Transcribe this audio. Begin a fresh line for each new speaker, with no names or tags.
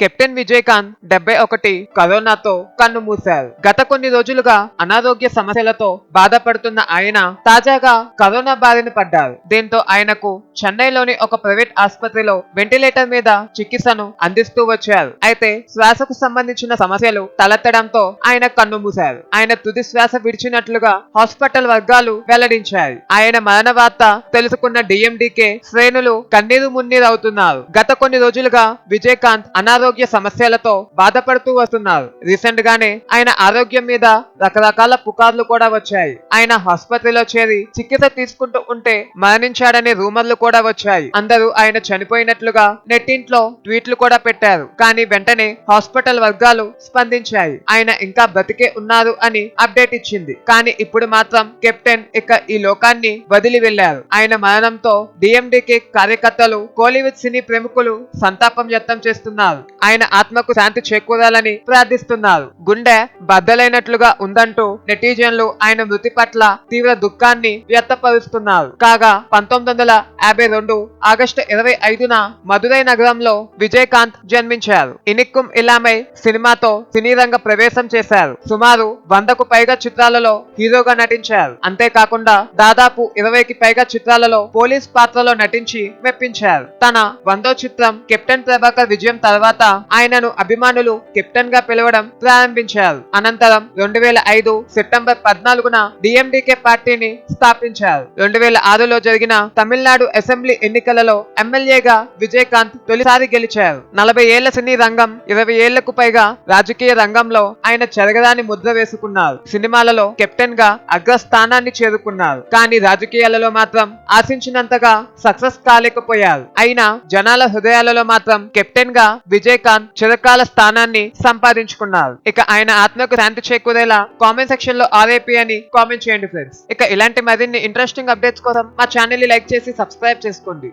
Captain Vijayakanth డెబ్బై ఒకటి కరోనాతో కన్ను మూశారు. గత కొన్ని రోజులుగా అనారోగ్య సమస్యలతో బాధపడుతున్న ఆయన తాజాగా కరోనా బారిన పడ్డారు. దీంతో ఆయనకు చెన్నైలోని ఒక ప్రైవేట్ ఆసుపత్రిలో వెంటిలేటర్ మీద చికిత్సను అందిస్తూ వచ్చారు. అయితే శ్వాసకు సంబంధించిన సమస్యలు తలెత్తడంతో ఆయన కన్ను మూశారు. ఆయన తుది శ్వాస విడిచినట్లుగా హాస్పిటల్ వర్గాలు వెల్లడించాయి. ఆయన మరణ వార్త తెలుసుకున్న డిఎండికే శ్రేణులు కన్నీరు మున్నీరు అవుతున్నారు గత కొన్ని రోజులుగా విజయకాంత్ అనారోగ్య సమస్యలతో బాధపడుతూ వస్తున్నారు. రీసెంట్ గానే ఆయన ఆరోగ్యం మీద రకరకాల పుకార్లు కూడా వచ్చాయి. ఆయన ఆసుపత్రిలో చేరి చికిత్స తీసుకుంటూ ఉంటే మరణించాడనే రూమర్లు కూడా వచ్చాయి. అందరూ ఆయన చనిపోయినట్లుగా నెట్టింట్లో ట్వీట్లు కూడా పెట్టారు. కానీ వెంటనే హాస్పిటల్ వర్గాలు స్పందించాయి. ఆయన ఇంకా బ్రతికే ఉన్నారు అని అప్డేట్ ఇచ్చింది. కానీ ఇప్పుడు మాత్రం కెప్టెన్ ఇక ఈ లోకాన్ని వదిలి వెళ్ళారు ఆయన మరణంతో డిఎండికే కార్యకర్తలు కోలీవుడ్ సినీ ప్రముఖులు సంతాపం వ్యక్తం చేస్తున్నారు. ఆయన ఆత్మకు శాంతి చేకూరాలని ప్రార్థిస్తున్నారు. గుండె బద్దలైనట్లుగా ఉందంటూ నెటిజన్లు ఆయన మృతి పట్ల తీవ్ర దుఃఖాన్ని వ్యక్తపరుస్తున్నారు. కాగా పంతొమ్మిది వందల యాభై రెండు ఆగస్టు ఇరవై ఐదున మధురై నగరంలో విజయకాంత్ జన్మించారు. ఇనిక్కుం ఇలామై సినిమాతో సినీ రంగ ప్రవేశం చేశారు. సుమారు వందకు పైగా చిత్రాలలో హీరోగా నటించారు. అంతేకాకుండా దాదాపు ఇరవైకి పైగా చిత్రాలలో పోలీస్ పాత్రలో నటించి మెప్పించారు. తన వందో చిత్రం కెప్టెన్ ప్రభాకర్ విజయం తర్వాత ఆయనను అభిమానులు కెప్టెన్గా పిలవడం ప్రారంభించారు. అనంతరం రెండు వేల ఐదు సెప్టెంబర్ పద్నాలుగున డిఎండికే పార్టీని స్థాపించారు. రెండు వేల ఆరులో జరిగిన తమిళనాడు అసెంబ్లీ ఎన్నికలలో ఎమ్మెల్యేగా విజయకాంత్ తొలిసారి గెలిచారు. నలభై ఏళ్ళ సినీ రంగం ఇరవై ఏళ్ళకు పైగా రాజకీయ రంగంలో ఆయన చెరగరాని ముద్ర వేసుకున్నారు. సినిమాలలో కెప్టెన్గా అగ్రస్థానాన్ని చేరుకున్నారు. కానీ రాజకీయాలలో మాత్రం ఆశించినంతగా సక్సెస్ కాలేకపోయారు. అయినా జనాల హృదయాలలో మాత్రం కెప్టెన్గా విజయ్ విజయకాంత్ చిరకాల స్థానాన్ని సంపాదించుకున్నారు. ఇక ఆయన ఆత్మకు శాంతి చేకూరేలా కామెంట్ సెక్షన్లో ఆర్ఏపీ అని కామెంట్ చేయండి ఫ్రెండ్స్ ఇక ఇలాంటి మరిన్ని ఇంట్రెస్టింగ్ అప్డేట్స్ కోసం మా ఛానల్ని లైక్ చేసి సబ్స్క్రైబ్ చేసుకోండి.